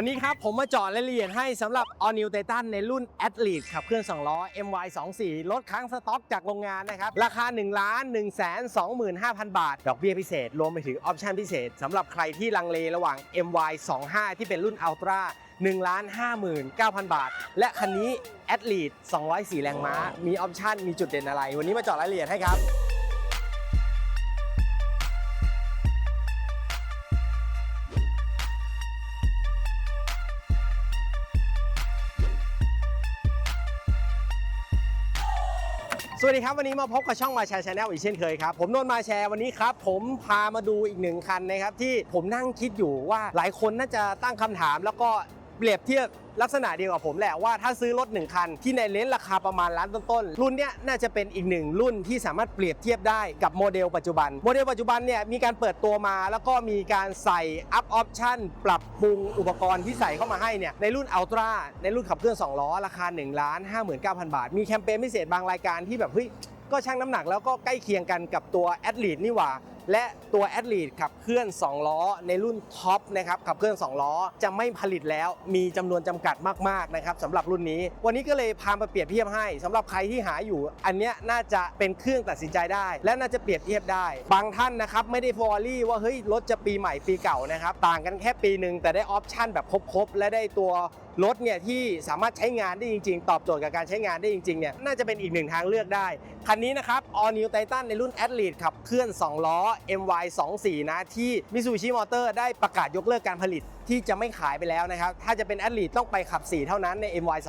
วันนี้ครับผมมาเจาะรายละเอียดให้สำหรับ All New Titan ในรุ่น Athlete ขับเคลื่อน2ล้อ MY 24ลดค้างสต็อกจากโรงงานนะครับ ราคา 1 1 2 5 0 0 0 บาท ดอกเบี้ยพิเศษ รวมไปถึงออปชั่นพิเศษสำหรับใครที่ลังเลระหว่าง MY 25 ที่เป็นรุ่น Ultra 1 5 9 0 0 0 บาท และคันนี้ Athlete 204 แรงม้า มีออปชั่นมีจุดเด่นอะไร วันนี้มาเจาะรายละเอียดให้ครับ สวัสดีครับ วันนี้มาพบกับช่องมาแชร์ชาแนลอีกเช่นเคยครับ ผมนนท์มาแชร์วันนี้ครับ ผมพามาดูอีกหนึ่งคันนะครับที่ผมนั่งคิดอยู่ว่าหลายคนน่าจะตั้งคำถามแล้วก็ เปรียบเทียบลักษณะเดียวกับผมแหละว่าถ้าซื้อรถหนึ่งคัน ที่ในเลนส์ราคาประมาณล้านต้นๆ รุ่นเนี้ยน่าจะเป็นอีกหนึ่งรุ่นที่สามารถเปรียบเทียบได้กับโมเดลปัจจุบัน โมเดลปัจจุบันเนี่ยมีการเปิดตัวมาแล้วก็มีการใส่อัพออปชั่นปรับปรุงอุปกรณ์ที่ใส่เข้ามาให้เนี่ยในรุ่นอัลตร้าในรุ่นขับเคลื่อน2ล้อราคา1ล้าน59,000บาท มีแคมเปญพิเศษบางรายการที่แบบเฮ้ยก็ชั่งน้ำหนักแล้วก็ใกล้เคียงกันกับตัวแอดลีดนี่หว่า และตัวแอดลีดขับเคลื่อน 2 ล้อ ในรุ่นท็อปนะครับขับเคลื่อน 2 ล้อ จะไม่ผลิตแล้วมีจำนวนจำกัดมากๆนะครับสำหรับรุ่นนี้ วันนี้ก็เลยพามาเปรียบเทียบให้สำหรับใครที่หาอยู่ อันเนี้ยน่าจะเป็นเครื่องตัดสินใจได้ และน่าจะเปรียบเทียบได้ บางท่านนะครับไม่ได้ฟอรี่ว่าเฮ้ยรถจะปีใหม่ปีเก่านะครับต่างกันแค่ปีหนึ่งแต่ได้ออปชั่นแบบครบๆและได้ตัวรถเนี่ยที่สามารถใช้งานได้จริง ๆ ตอบโจทย์กับการใช้งานได้จริงๆเนี่ยน่าจะเป็นอีกหนึ่งทางเลือกได้คันนี้นะครับ All New Titan ในรุ่น Athlete ขับเคลื่อน 2 ล้อ MY 24 นะที่ Mitsubishi Motor ได้ประกาศยกเลิกการผลิตที่จะไม่ขายไปแล้วนะครับ ถ้าจะเป็น Athlete ต้องไปขับ 4 เท่านั้นใน MY 25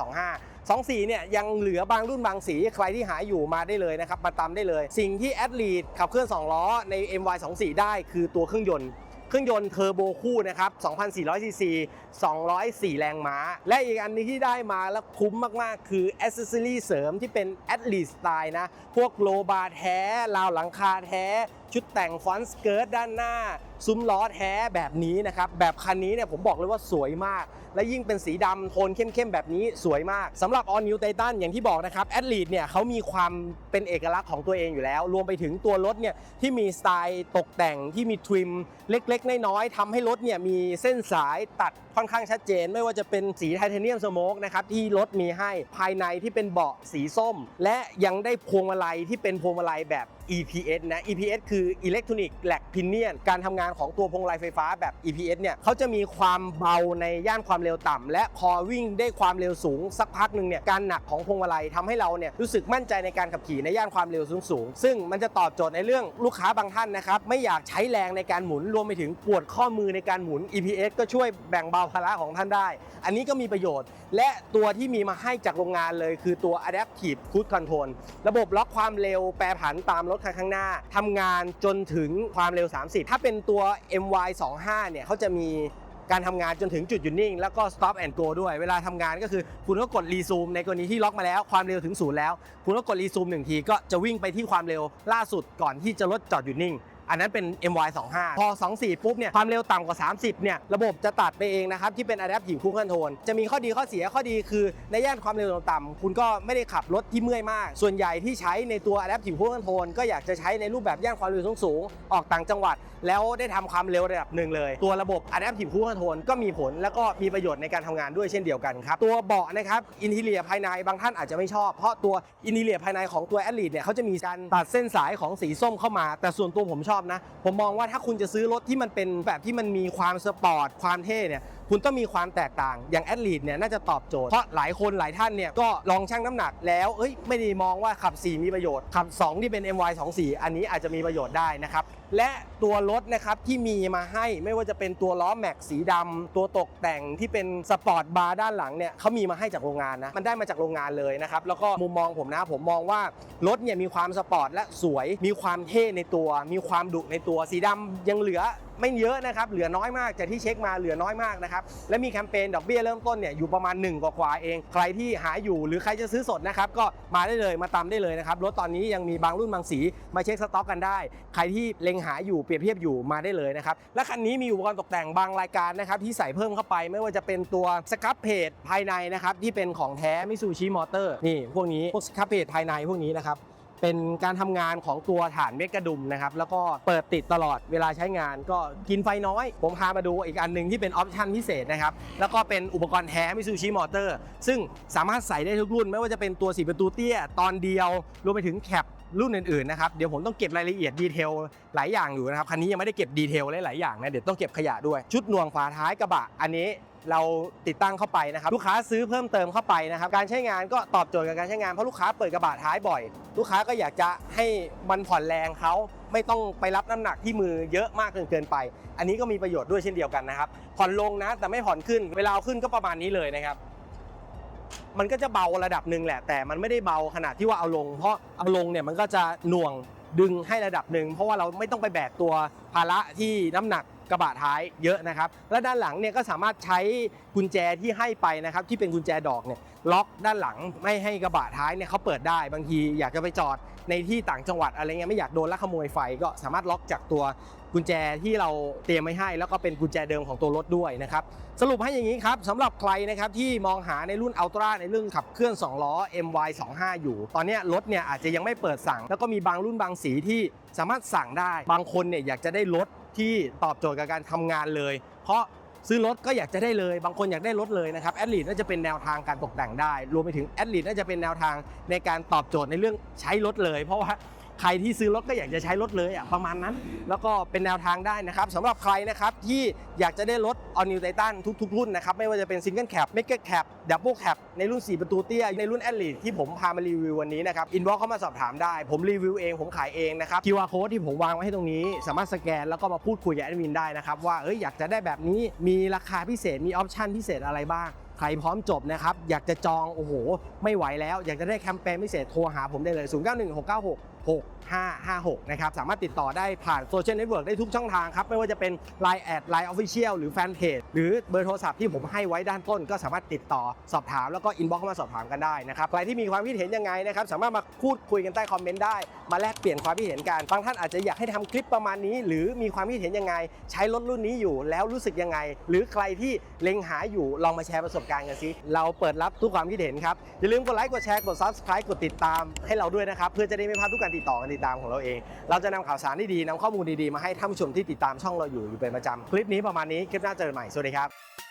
2 สีเนี่ยยังเหลือบางรุ่นบางสีใครที่หาอยู่มาได้เลยนะครับ มาตามได้เลย สิ่งที่ Athlete ขับเคลื่อน 2 ล้อใน MY 24 ได้คือตัวเครื่องยนต์เครื่องยนต์เทอร์โบคู่นะครับ2,400ซีซี204 แรงม้า และอีกอันนี้ที่ได้มาแล้วคุ้มมาก ๆ คืออ c เซ s ซอรีเสริมที่เป็น a t h l e t สไตล์นะ พวกโลบาร์แท้ ราวหลังคาแท้ ชุดแต่งฟอนต์สเกิร์ตด้านหน้า ซุ้มล้อแท้แบบนี้นะครับ แบบคันนี้เนี่ยผมบอกเลยว่าสวยมาก และยิ่งเป็นสีดำโทนเข้มๆแบบนี้สวยมากสำหรับ All New Titan อย่างที่บอกนะครับ a t h l e t e เนี่ยเขามีความเป็นเอกลักษณ์ของตัวเองอยู่แล้ว รวมไปถึงตัวรถเนี่ยที่มีสไตล์ตกแต่งที่มีทริมเล็กๆ น้อยๆทำให้รถเนี่ยมีเส้นสายตัดค่อนข้างชัดเจน ไม่ว่าจะเป็นสีไทเทเนียมสโมกนะครับที่รถมีให้ภายในที่เป็นเบาะสีส้ม และยังได้พวงมาลัยที่เป็นพวงมาลัยแบบ EPS นะ EPS คือ Electronic Lag Pinion การทำงานของตัวพวงมาลัยไฟฟ้าแบบ EPS เนี่ยเขาจะมีความเบาในย่านความเร็วต่ำและพอวิ่งได้ความเร็วสูงสักพักหนึ่งเนี่ยการหนักของพวงมาลัยทำให้เราเนี่ยรู้สึกมั่นใจในการขับขี่ในย่านความเร็วสูงๆซึ่งมันจะตอบโจทย์ในเรื่องลูกค้าบางท่านนะครับไม่อยากใช้แรงในการหมุนรวมไปถึงปวดข้อมือในการหมุน EPS ก็ช่วยแบ่งเบาภาระของท่านได้ อันนี้ก็มีประโยชน์ และตัวที่มีมาให้จากโรงงานเลยคือตัว Adaptive Cruise Control ระบบล็อกความเร็วแปรผันตามรถคันข้างหน้าทำงานจนถึงความเร็ว 30 ถ้าเป็นตัว MY 25 เนี่ยเขาจะมีการทำงานจนถึงจุดหยุดนิ่ง แล้วก็ stop and go ด้วย เวลาทำงานก็คือคุณก็กดรีซูมในกรณีที่ล็อกมาแล้วความเร็วถึงศูนย์แล้ว คุณก็กดรีซูมหนึ่งทีก็จะวิ่งไปที่ความเร็วล่าสุดก่อนที่จะลดจอดหยุดนิ่ง อันนั้นเป็น MY 25 พอ 24 ปุ๊บเนี่ยความเร็วต่ำกว่า 30 เนี่ยระบบจะตัดไปเองนะครับที่เป็น Adaptive Cruise Control จะมีข้อดีข้อเสียข้อดีคือในย่านความเร็วต่ำๆคุณก็ไม่ได้ขับรถที่เมื่อยมาก ส่วนใหญ่ที่ใช้ในตัว Adaptive Cruise Control ก็อยากจะใช้ในรูปแบบย่านความเร็วสูงๆออกต่างจังหวัด แล้วได้ทำความเร็วระดับหนึ่งเลย ตัวระบบ Adaptive Cruise Control ก็มีผลแล้วก็มีประโยชน์ในการทำงานด้วยเช่นเดียวกันครับตัวเบาะนะครับอินทีเลียภายในบางท่านอาจจะไม่ชอบ เพราะตัวอินทีเลียภายในของตัวแอดลีดเนี่ยเขาจะมีการตัดเส้นสายของสีส้มเข้ามา แต่ส่วนตัวผมชอบนะ ผมมองว่าถ้าคุณจะซื้อรถที่มันเป็นแบบที่มันมีความสปอร์ตความเท่เนี่ย คุณต้องมีความแตกต่างอย่างแอดลีดเนี่ยน่าจะตอบโจทย์เพราะหลายคนหลายท่านเนี่ยก็ลองชั่งน้ำหนักแล้วเอ้ยไม่ได้มองว่าขับ 4 มีประโยชน์ ขับ 2 ที่เป็น MY 24 อันนี้อาจจะมีประโยชน์ได้นะครับและตัวรถนะครับที่มีมาให้ไม่ว่าจะเป็นตัวล้อแม็กสีดำตัวตกแต่งที่เป็นสปอร์ตบาร์ด้านหลังเนี่ยเขามีมาให้จากโรงงานนะมันได้มาจากโรงงานเลยนะครับแล้วก็มุมมองผมนะผมมองว่ารถเนี่ยมีความสปอร์ตและสวย มีความเท่ในตัว มีความดุในตัวสีดำยังเหลือ ไม่เยอะนะครับเหลือน้อยมากจากที่เช็คมาเหลือน้อยมากนะครับและมีแคมเปญดอกเบี้ยเริ่มต้นเนี่ยอยู่ประมาณ1กว่าๆเอง ใครที่หาอยู่หรือใครจะซื้อสดนะครับก็มาได้เลยมาตามได้เลยนะครับรถตอนนี้ยังมีบางรุ่นบางสีมาเช็คสต็อกกันได้ ใครที่เล็งหาอยู่เปรียบเทียบอยู่มาได้เลยนะครับและคันนี้มีอุปกรณ์ตกแต่งบางรายการนะครับที่ใส่เพิ่มเข้าไปไม่ว่าจะเป็นตัวสครับเพจภายในนะครับที่เป็นของแท้มิซูชิมอเตอร์นี่พวกนี้พวกสครับเพจภายในพวกนี้นะครับ เป็นการทำงานของตัวฐานเมกกะดุมนะครับแล้วก็เปิดติดตลอดเวลาใช้งานก็กินไฟน้อย ผมพามาดูอีกอันหนึ่งที่เป็นออปชั่นพิเศษนะครับแล้วก็เป็นอุปกรณ์แท้มิซูชิมอเตอร์ซึ่งสามารถใส่ได้ทุกรุ่น ไม่ว่าจะเป็นตัวสีประตูเตี้ยตอนเดียวรวมไปถึงแคปรุ่นอื่นๆนะครับเดี๋ยวผมต้องเก็บรายละเอียดดีเทลหลายอย่างอยู่นะครับคันนี้ยังไม่ได้เก็บดีเทลหลายๆอย่างนะเดี๋ยวต้องเก็บขยะด้วยชุดน่วงฝาท้ายกระบะอันนี้ เราติดตั้งเข้าไปนะครับลูกค้าซื้อเพิ่มเติมเข้าไปนะครับการใช้งานก็ตอบโจทย์กับการใช้งานเพราะลูกค้าเปิดกระบะท้ายบ่อย ลูกค้าก็อยากจะให้มันผ่อนแรงเขาไม่ต้องไปรับน้ำหนักที่มือเยอะมากจนเกินไป อันนี้ก็มีประโยชน์ด้วยเช่นเดียวกันนะครับผ่อนลงนะแต่ไม่ผ่อนขึ้นเวลาขึ้นก็ประมาณนี้เลยนะครับมันก็จะเบาระดับหนึ่งแหละ แต่มันไม่ได้เบาขนาดที่ว่าเอาลง เพราะเอาลงเนี่ยมันก็จะหน่วงดึงให้ระดับหนึ่งเพราะว่าเราไม่ต้องไปแบกตัวภาระที่น้ำหนัก กระบะท้ายเยอะนะครับ และด้านหลังเนี่ยก็สามารถใช้กุญแจที่ให้ไปนะครับที่เป็นกุญแจดอกเนี่ยล็อกด้านหลังไม่ให้กระบะท้ายเนี่ยเขาเปิดได้บางทีอยากจะไปจอดในที่ต่างจังหวัดอะไรเงี้ยไม่อยากโดนลักขโมยไฟก็สามารถล็อกจากตัวกุญแจที่เราเตรียมไว้ให้ แล้วก็เป็นกุญแจเดิมของตัวรถด้วยนะครับสรุปให้อย่างนี้ครับสำหรับใครนะครับที่มองหาในรุ่นอัลตร้าในเรื่องขับเคลื่อน 2 ล้อ MY25 อยู่ ตอนนี้รถเนี่ยอาจจะยังไม่เปิดสั่ง แล้วก็มีบางรุ่นบางสีที่สามารถสั่งได้ บางคนเนี่ยอยากจะได้รถ ที่ตอบโจทย์กับการทำงานเลย เพราะซื้อรถก็อยากจะได้เลย บางคนอยากได้รถเลยนะครับแอดลีดน่าจะเป็นแนวทางการตกแต่งได้ รวมไปถึงแอดลีดน่าจะเป็นแนวทางในการตอบโจทย์ในเรื่องใช้รถเลย เพราะว่า ใครที่ซื้อรถก็อยากจะใช้รถเลยอะประมาณนั้น แล้วก็เป็นแนวทางได้นะครับสำหรับใครนะครับที่อยากจะได้รถ All New Titan ทุก ๆ รุ่นนะครับไม่ว่าจะเป็น Single Cab Mega Cab Double Cab ในรุ่น 4 ประตูเตี้ย ในรุ่น e l i t e ที่ผมพามารีวิววันนี้นะครับอินบ็อกเข้ามาสอบถามได้ ผมรีวิวเองผมขายเองนะครับ QR code ที่ผมวางไว้ให้ตรงนี้ สามารถสแกนแล้วก็มาพูดคุยกับแอดมินได้นะครับว่าเอ้ยอยากจะได้แบบนี้มีราคาพิเศษมีออปชันพิเศษอะไรบ้างใครพร้อมจบนะครับ อยากจะจอง โอ้โห ไม่ไหวแล้ว อยากจะได้แคมเปญพิเศษโทรหาผมได้เลย 0 9 1 6 9 6 6556 นะครับ สามารถติดต่อได้ผ่านโซเชียลเน็ตเวิร์กได้ทุกช่องทางครับ ไม่ว่าจะเป็น Line แอด Line Official หรือแฟนเพจหรือเบอร์โทรศัพท์ที่ผมให้ไว้ด้านต้น ก็สามารถติดต่อสอบถามแล้วก็อินบ็อกเข้ามาสอบถามกันได้นะครับ ใครที่มีความคิดเห็นยังไงนะครับ สามารถมาพูดคุยกันใต้คอมเมนต์ได้ มาแลกเปลี่ยนความคิดเห็นกัน บางท่านอาจจะอยากให้ทำคลิปประมาณนี้ หรือมีความคิดเห็นยังไง ใช้รถรุ่นนี้อยู่แล้วรู้สึกยังไง หรือใครที่เล็งหาอยู่ลองมาแชร์ประสบการณ์กันสิเราเปิดรับทุกความคิดเห็นครับอย่าลืมกดไลค์กดแชร์กด subscribe กดติดตามให้เราด้วยนะครับเพื่อจะได้ไม่พลาดทุกการติดต่อการติดตามของเราเอง เราจะนำข่าวสารที่ดีนำข้อมูลดีๆมาให้ท่านผู้ชมที่ติดตามช่องเราอยู่อยู่เป็นประจำคลิปนี้ประมาณนี้คลิปหน้าเจอกันใหม่สวัสดีครับ